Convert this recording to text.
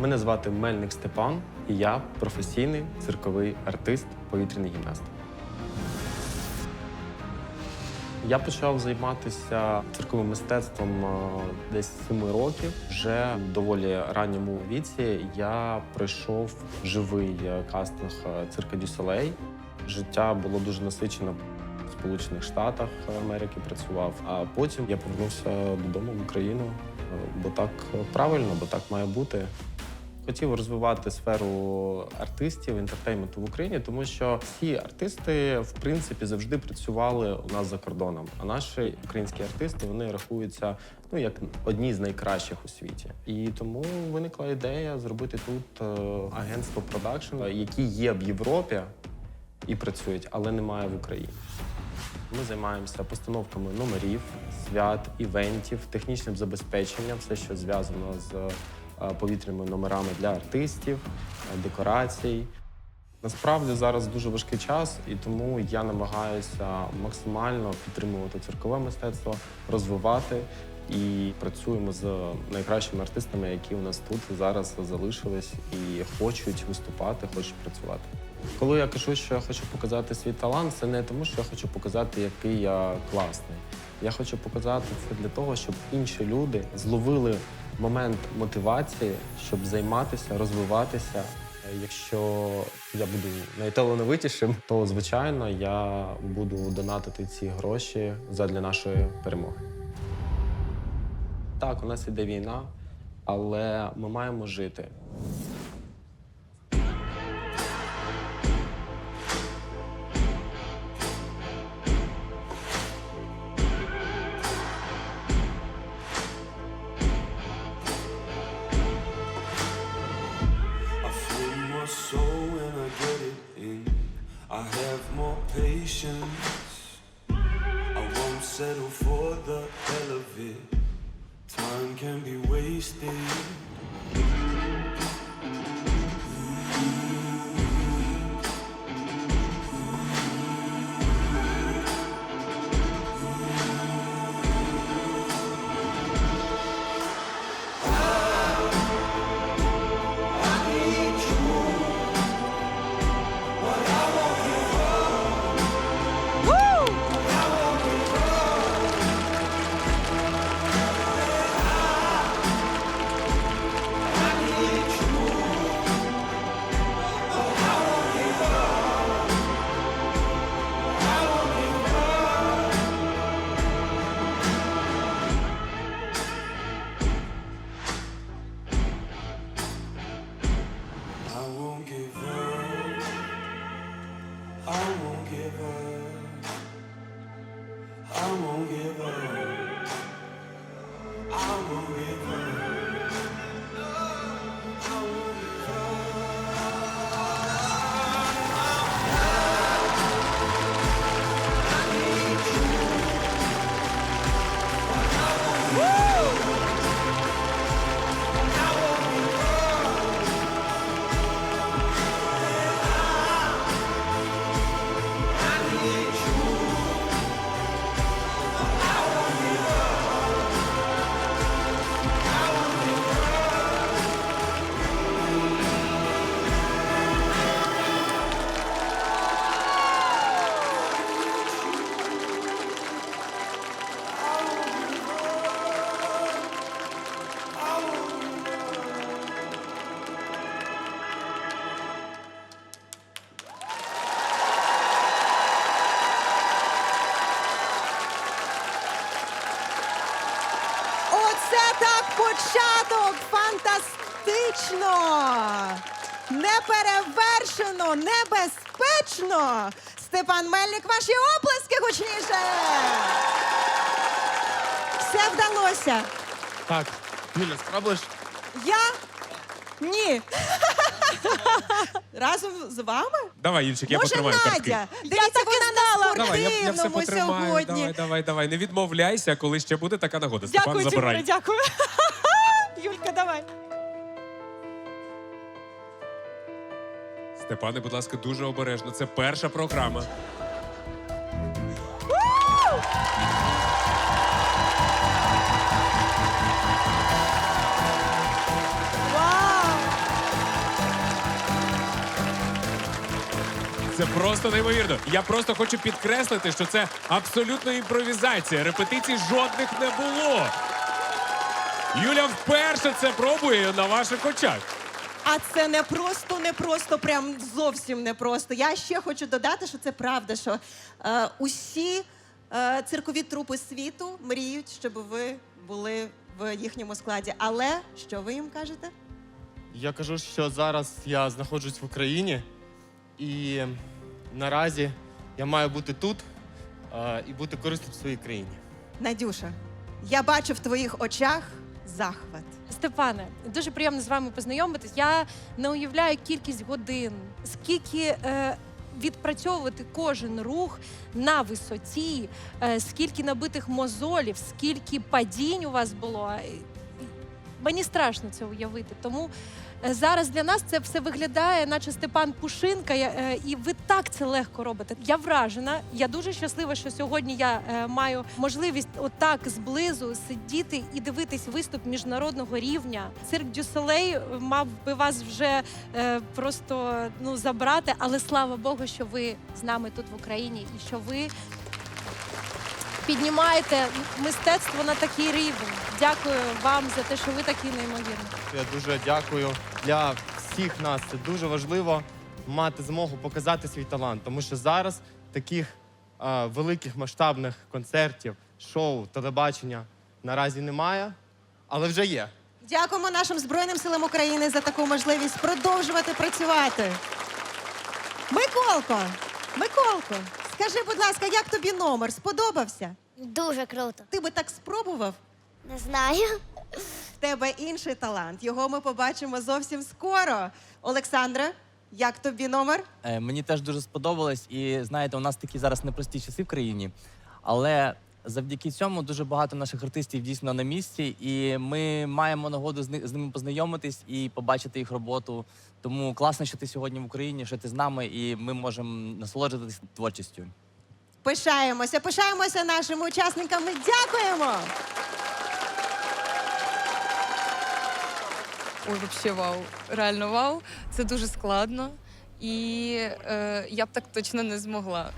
Мене звати Мельник Степан, і я професійний цирковий артист, повітряний гімнаст. Я почав займатися цирковим мистецтвом е, десь з 7 років. Вже в доволі ранньому віці я пройшов живий кастинг е, цирка Дю Солей. Життя було дуже насичено в Сполучених Штатах Америки працював. А потім я повернувся додому в Україну, е, бо так правильно, бо так має бути. Хотів розвивати сферу артистів інтертейменту в Україні, тому що всі артисти в принципі завжди працювали у нас за кордоном. А наші українські артисти вони рахуються ну як одні з найкращих у світі. І тому виникла ідея зробити тут е, агентство продакшн, які є в Європі і працюють, але немає в Україні. Ми займаємося постановками номерів, свят, івентів, технічним забезпеченням, все, що зв'язано з повітряними номерами для артистів, е, декорацій. Насправді зараз дуже важкий час, і тому я намагаюся максимально підтримувати циркове мистецтво, розвивати і працюємо з найкращими артистами, які у нас тут зараз залишились і хочуть виступати, хочуть працювати. Коли я кажу, що я хочу показати свій талант, це не тому, що я хочу показати, який я класний. Я хочу показати це для того, щоб інші люди зловили момент мотивації, щоб займатися, розвиватися. Якщо я буду найталановитішим, то звичайно я буду донатити ці гроші задля нашої перемоги. Так, у нас іде війна, але ми маємо жити. Soul when I get it in. I have more patience. I won't settle for Фантастично! Неперевершено, небезпечно! Степан Мельник, ваші оплески гучніше! Все вдалося. Так, Юля, спробуєш? Я? Ні. Разом з вами? Давай, Юльчик, я Може, потримаю картки. Надя? Дивіться, вона на Давай, я, я все спортивному потримаю. сьогодні. Давай, давай, давай. Не відмовляйся, коли ще буде така нагода. Степан, Дякую, забирай. Тимуре, дякую. Степане, будь ласка, дуже обережно. Це перша програма. Це просто неймовірно. Я просто хочу підкреслити, що це абсолютно імпровізація. Репетицій жодних не було. Юля вперше це пробує на ваших очах. А це не просто, не просто, прям зовсім не просто. Я ще хочу додати, що це правда, що е, усі е, циркові трупи світу мріють, щоб ви були в їхньому складі. Але що ви їм кажете? Я кажу, що зараз я знаходжусь в Україні, і наразі я маю бути тут е, і бути корисним своїй країні. Надюша, я бачу в твоїх очах захват. Степане, дуже приємно з вами познайомитись. Я не уявляю кількість годин, скільки е, відпрацьовувати кожен рух на висоті, е, скільки набитих мозолів, скільки падінь у вас було. Мені страшно це уявити. Тому е, зараз для нас це все виглядає, наче Степан Пушинка, е, і ви так це легко робите. Я вражена. Я дуже щаслива, що сьогодні я е, маю можливість отак зблизу сидіти і дивитись виступ міжнародного рівня. Цирк Дю Солей е, мав би вас вже просто ну забрати, але слава Богу, що ви з нами тут в Україні і що ви піднімаєте мистецтво на такий рівень. Дякую вам за те, що ви такі неймовірні. Я дуже дякую для всіх нас. Це дуже важливо мати змогу показати свій талант, тому що зараз таких е, великих масштабних концертів, шоу, телебачення наразі немає, але вже є. Дякуємо нашим Збройним силам України за таку можливість продовжувати працювати. Миколко, Миколко, скажи, будь ласка, як тобі номер? Сподобався? Дуже круто. Ти би так спробував? Не знаю. В тебе інший талант. Його ми побачимо зовсім скоро. Олександра, як тобі номер? Е, Мені теж дуже сподобалось, і знаєте, у нас такі зараз непрості часи в країні, але завдяки цьому дуже багато наших артистів дійсно на місці, і ми маємо нагоду з ни- з ними познайомитись і побачити їх роботу. Тому класно, що ти сьогодні в Україні, що ти з нами, і ми можемо насолоджуватись творчістю. Пишаємося, пишаємося нашими учасниками. Дякуємо! Ой, вообще вау. Реально вау. Це дуже складно. І е, я б так точно не змогла.